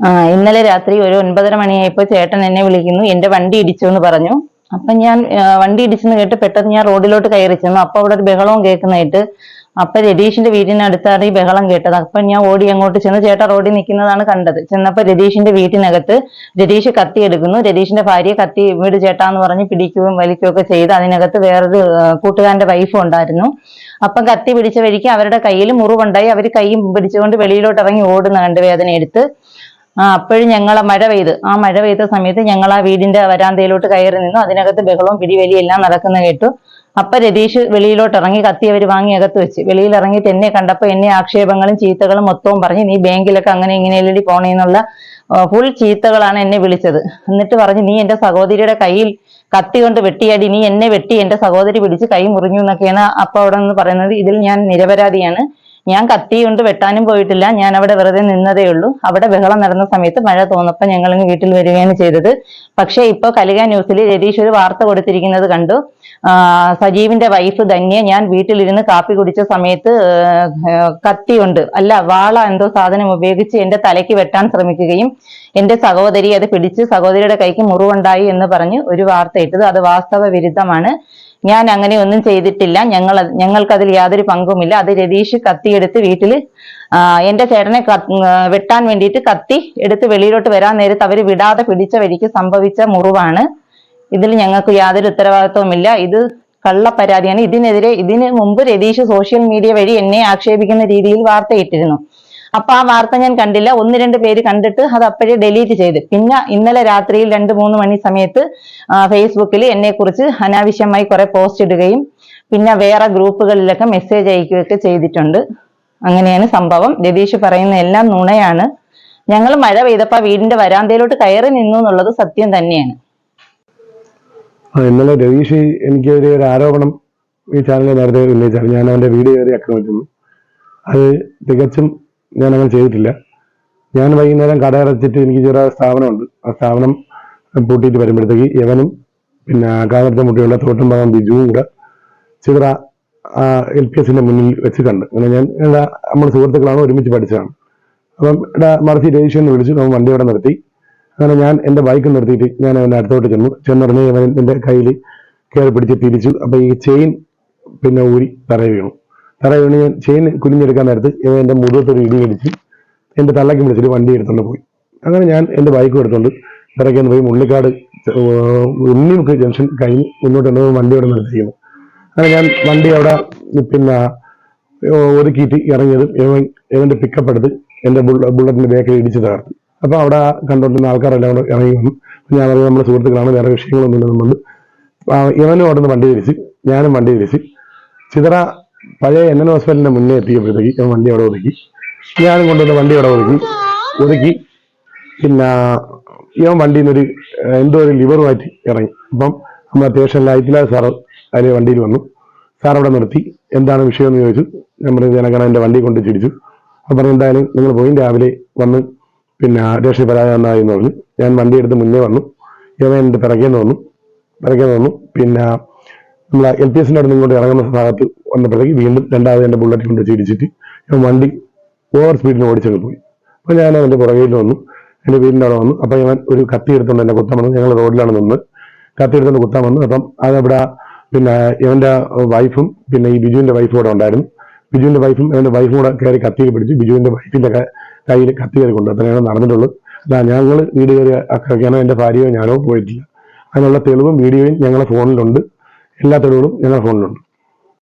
ആ ഇന്നലെ രാത്രി ഒരു ഒൻപതര മണിയായപ്പോ ചേട്ടൻ എന്നെ വിളിക്കുന്നു. എന്റെ വണ്ടി ഇടിച്ചു എന്ന് പറഞ്ഞു. അപ്പൊ ഞാൻ വണ്ടി ഇടിച്ചെന്ന് കേട്ട് പെട്ടെന്ന് ഞാൻ റോഡിലോട്ട് കയറി ചെന്നു. അപ്പൊ അവിടെ ഒരു ബഹളവും കേൾക്കുന്നതായിട്ട് അപ്പൊ രതീഷിന്റെ വീടിനടുത്താണ് ഈ ബഹളം കേട്ടത്. അപ്പൊ ഞാൻ ഓടി അങ്ങോട്ട് ചെന്ന്. ചേട്ടൻ റോഡിൽ നിൽക്കുന്നതാണ് കണ്ടത്. ചെന്നപ്പോ രതീഷിന്റെ വീട്ടിനകത്ത് രതീഷ് കത്തി എടുക്കുന്നു. രതീഷിന്റെ ഭാര്യ കത്തി വീട് ചേട്ടാന്ന് പറഞ്ഞ് പിടിക്കുകയും വലിക്കുകയും ഒക്കെ ചെയ്ത് അതിനകത്ത് വേറൊരു കൂട്ടുകാരന്റെ വൈഫും ഉണ്ടായിരുന്നു. അപ്പം കത്തി പിടിച്ച വഴിക്ക് അവരുടെ കയ്യിൽ മുറിവുണ്ടായി. അവർ കൈയും പിടിച്ചുകൊണ്ട് വെളിയിലോട്ട് ഇറങ്ങി ഓടുന്ന കണ്ട് വേദന എടുത്ത് ആ അപ്പോഴും ഞങ്ങളെ മഴ പെയ്ത് ആ മഴ പെയ്ത സമയത്ത് ഞങ്ങൾ ആ വീടിന്റെ വരാന്തയിലോട്ട് കയറി നിന്നു. അതിനകത്ത് ബഹളവും പിടിവലിയും എല്ലാം നടക്കുന്ന കേട്ടു. അപ്പൊ രതീഷ് വെളിയിലോട്ട് ഇറങ്ങി കത്തി അവർ വാങ്ങി അകത്ത് വെച്ച്. വെളിയിൽ ഇറങ്ങിയിട്ട് എന്നെ കണ്ടപ്പോ എന്നെ ആക്ഷേപങ്ങളും ചീത്തകളും മൊത്തവും പറഞ്ഞ് നീ ബാങ്കിലൊക്കെ അങ്ങനെ ഇങ്ങനെ എല്ലടി പോണേന്നുള്ള ഫുൾ ചീത്തകളാണ് എന്നെ വിളിച്ചത്. എന്നിട്ട് പറഞ്ഞ് നീ എന്റെ സഹോദരിയുടെ കയ്യിൽ കത്തി കൊണ്ട് വെട്ടിയാടി നീ എന്നെ വെട്ടി എന്റെ സഹോദരി പിടിച്ച് കൈ മുറിഞ്ഞു എന്നൊക്കെയാണ് അപ്പൊ അവിടെ നിന്ന് പറയുന്നത്. ഇതിൽ ഞാൻ നിരപരാധിയാണ്. ഞാൻ കത്തി കൊണ്ട് വെട്ടാനും പോയിട്ടില്ല. ഞാൻ അവിടെ വെറുതെ നിന്നതേ ഉള്ളൂ. അവിടെ ബഹളം നടന്ന സമയത്ത് മഴ തോന്നപ്പോൾ ഞങ്ങൾ വീട്ടിൽ വരികയാണ് ചെയ്തത്. പക്ഷേ ഇപ്പൊ കലിക ന്യൂസിൽ രതീഷ് ഒരു വാർത്ത കൊടുത്തിരിക്കുന്നത് കണ്ടു. സജീവിന്റെ വൈഫ് ധന്യ ഞാൻ വീട്ടിലിരുന്ന് കാപ്പി കുടിച്ച സമയത്ത് കത്തി കൊണ്ട് അല്ല വാള എന്തോ സാധനം ഉപയോഗിച്ച് എന്റെ തലയ്ക്ക് വെട്ടാൻ ശ്രമിക്കുകയും എന്റെ സഹോദരി അത് പിടിച്ച് സഹോദരിയുടെ കൈക്ക് മുറിവുണ്ടായി എന്ന് പറഞ്ഞ് ഒരു വാർത്ത ഇട്ടത്. അത് വാസ്തവ വിരുദ്ധമാണ്. ഞാൻ അങ്ങനെ ഒന്നും ചെയ്തിട്ടില്ല. ഞങ്ങൾ ഞങ്ങൾക്ക് അതിൽ യാതൊരു പങ്കുമില്ല. അത് രതീഷ് കത്തിയെടുത്ത് വീട്ടിൽ എന്റെ ചേട്ടനെ വെട്ടാൻ വേണ്ടിയിട്ട് കത്തി എടുത്ത് വെളിയിലോട്ട് വരാൻ നേരത്ത് അവർ വിടാതെ പിടിച്ച വഴിക്ക് സംഭവിച്ച മുറിവാണ്. ഇതിൽ ഞങ്ങൾക്ക് യാതൊരു ഉത്തരവാദിത്വവുമില്ല. ഇത് കള്ള പരാതിയാണ് ഇതിനെതിരെ ഇതിന് മുമ്പ് രതീഷ് സോഷ്യൽ മീഡിയ വഴി എന്നെ ആക്ഷേപിക്കുന്ന രീതിയിൽ വാർത്തയിട്ടിരുന്നു. അപ്പൊ ആ വാർത്ത ഞാൻ കണ്ടില്ല. ഒന്ന് രണ്ട് പേര് കണ്ടിട്ട് അത് അപ്പോഴേ ഡെലീറ്റ് ചെയ്ത്. പിന്നെ ഇന്നലെ രാത്രിയിൽ രണ്ട് മൂന്ന് മണി സമയത്ത് ഫേസ്ബുക്കിൽ എന്നെ കുറിച്ച് അനാവശ്യമായി കുറെ പോസ്റ്റ് ഇടുകയും പിന്നെ വേറെ ഗ്രൂപ്പുകളിലൊക്കെ മെസ്സേജ് അയക്കുകയൊക്കെ ചെയ്തിട്ടുണ്ട്. അങ്ങനെയാണ് സംഭവം. രതീഷ് പറയുന്ന എല്ലാം നുണയാണ്. ഞങ്ങൾ മഴ പെയ്തപ്പോ വീടിന്റെ വരാന്തയിലോട്ട് കയറി നിന്നു എന്നുള്ളത് സത്യം തന്നെയാണ്. ഇന്നലെ രതീഷ് എനിക്ക് ഒരു ആരോപണം ഈ ചാനലിൽ നേരത്തെ ഉന്നയിച്ചാണ് ഞാൻ അവന്റെ വീട് കയറി ആക്രമിക്കുന്നു അത് തികച്ചും ഞാൻ അങ്ങനെ ചെയ്തിട്ടില്ല. ഞാൻ വൈകുന്നേരം കട അടച്ചിട്ട് എനിക്ക് ചെറിയ സ്ഥാപനമുണ്ട്. ആ സ്ഥാപനം പൂട്ടിയിട്ട് വരുമ്പോഴത്തേക്ക് യവനും പിന്നെ കാലത്തെ മുട്ടിയുള്ള തോട്ടുംഭാഗം ബിജുവും കൂടെ ചിത്ര എൽ പി എസിന്റെ മുന്നിൽ വെച്ച് കണ്ട് അങ്ങനെ ഞാൻ എല്ലാ നമ്മൾ സുഹൃത്തുക്കളാണ് ഒരുമിച്ച് പഠിച്ചതാണ്. അപ്പം ഇവിടെ മറിച്ച് രജിഷൻ എന്ന് വിളിച്ചു നമ്മൾ വണ്ടി അവിടെ നിർത്തി. അങ്ങനെ ഞാൻ എന്റെ ബൈക്ക് നിർത്തിയിട്ട് ഞാൻ അവന്റെ അടുത്തോട്ട് ചെന്നു. ചെന്നുടനെ അവൻ എന്റെ കയ്യിൽ കയറി പിടിച്ച് തിരിച്ചു. അപ്പൊ ഈ ചെയിൻ പിന്നെ ഊരി തറയിൽ വീണു തറയിൽ വീണ് ഞാൻ ചെയിൻ കുനിഞ്ഞെടുക്കാൻ നേരത്ത് ഇവ എന്റെ മുഖത്തൊരു ഇടി അടിച്ച് എന്റെ തള്ളയ്ക്ക് വിളിച്ചിട്ട് വണ്ടി എടുത്തുകൊണ്ട് പോയി. അങ്ങനെ ഞാൻ എന്റെ ബൈക്കും എടുത്തുകൊണ്ട് പിറകെ പോയി മുള്ളിക്കാട് ഉണ്ണിമുക്ക് ജംഗ്ഷൻ കഴിഞ്ഞ് മുന്നോട്ട് വന്ന് വണ്ടി അവിടെ നിർത്തിയിരുന്നു. അങ്ങനെ ഞാൻ വണ്ടി അവിടെ പിന്നെ ഒരുക്കിയിട്ട് ഇറങ്ങിയത് ഇവൻ ഇവന്റെ പിക്കപ്പ് എടുത്ത് എന്റെ ബുള്ളറ്റിന്റെ ബേക്കറി ഇടിച്ച് തകർത്തു. അപ്പോൾ അവിടെ കണ്ടുകൊണ്ടിരുന്ന ആൾക്കാരെല്ലാം കൂടെ ഇറങ്ങി വന്നു. ഞാൻ പറഞ്ഞു നമ്മുടെ സുഹൃത്തുക്കളാണ് വേറെ വിഷയങ്ങളൊന്നും ഇല്ല നമ്മൾ ഇവനും അവിടെ നിന്ന് വണ്ടി തിരിച്ച് ഞാനും വണ്ടി തിരിച്ച്. ചിതറ പഴയ എൻ എൻ ഹോസ്പിറ്റലിന്റെ മുന്നേ എത്തിയപ്പോഴത്തേക്ക് ഞാൻ വണ്ടി അവിടെ ഒതുക്കി. ഞാനും കൊണ്ടുവന്ന വണ്ടി അവിടെ ഒതുക്കി ഒതുക്കി. പിന്നെ ഇവൻ വണ്ടിയിൽ നിന്നൊരു എന്തോ ഒരു ലിവർ മാറ്റി ഇറങ്ങി. അപ്പം നമ്മുടെ അത്യാവശ്യം ഐറ്റില സാറ് അതിലെ വണ്ടിയിൽ വന്നു. സാർ അവിടെ നിർത്തി. എന്താണ് വിഷയം എന്ന് ചോദിച്ചു. ഞാൻ പറഞ്ഞു ജനഗണ എന്റെ വണ്ടി കൊണ്ട് ചിരിച്ചു. അപ്പം പറഞ്ഞു എന്തായാലും നിങ്ങൾ പോയി രാവിലെ വന്ന് പിന്നെ സ്റ്റേഷനിൽ പരാതി പറഞ്ഞു. ഞാൻ വണ്ടി എടുത്ത് മുന്നേ വന്നു. ഇവൻ എന്റെ പിറകേന്ന് വന്നു. പിറകേന്ന് വന്നു. പിന്നെ നമ്മളെ എൽ പി എസിന്റെ അടുത്ത് ഇങ്ങോട്ട് ഇറങ്ങുന്ന ഭാഗത്ത് വന്നപ്പോഴേക്ക് വീണ്ടും രണ്ടാമത് എന്റെ ബുള്ളറ്റ് കൊണ്ട് ചിരിച്ചിട്ട് ഞാൻ വണ്ടി ഓവർ സ്പീഡിന് ഓടിച്ചങ്ങ് പോയി. അപ്പോൾ ഞാൻ അവന്റെ പുറകിൽ വന്നു. എന്റെ വീടിന്റെ അവിടെ വന്നു. അപ്പോൾ ഞാൻ ഒരു കത്തി എടുത്തുകൊണ്ട് എന്നെ കുത്താൻ വന്നു. ഞങ്ങൾ റോഡിലാണ് നിന്ന് കത്തി എടുത്തുകൊണ്ട് കുത്താൻ വന്നു. അപ്പം അതവിടെ പിന്നെ ഇവന്റെ വൈഫും പിന്നെ ഈ ബിജുവിന്റെ വൈഫും കൂടെ ഉണ്ടായിരുന്നു. ബിജുവിന്റെ വൈഫും ഇവന്റെ വൈഫും കൂടെ കയറി കത്തി പിടിച്ച് ബിജുവിന്റെ വൈഫിന്റെ കയ്യിൽ കത്തി കയറി കൊണ്ടു അത്രയാണ് നടന്നിട്ടുള്ളൂ. അതാ ഞങ്ങൾ വീട് കയറി അക്കാനോ എന്റെ ഭാര്യയോ ഞാനോ പോയിട്ടില്ല. അതിനുള്ള തെളിവും വീഡിയോയും ഞങ്ങളുടെ ഫോണിലുണ്ട്. എല്ലാ തെളിവുകളും ഞങ്ങളുടെ ഫോണിലുണ്ട്.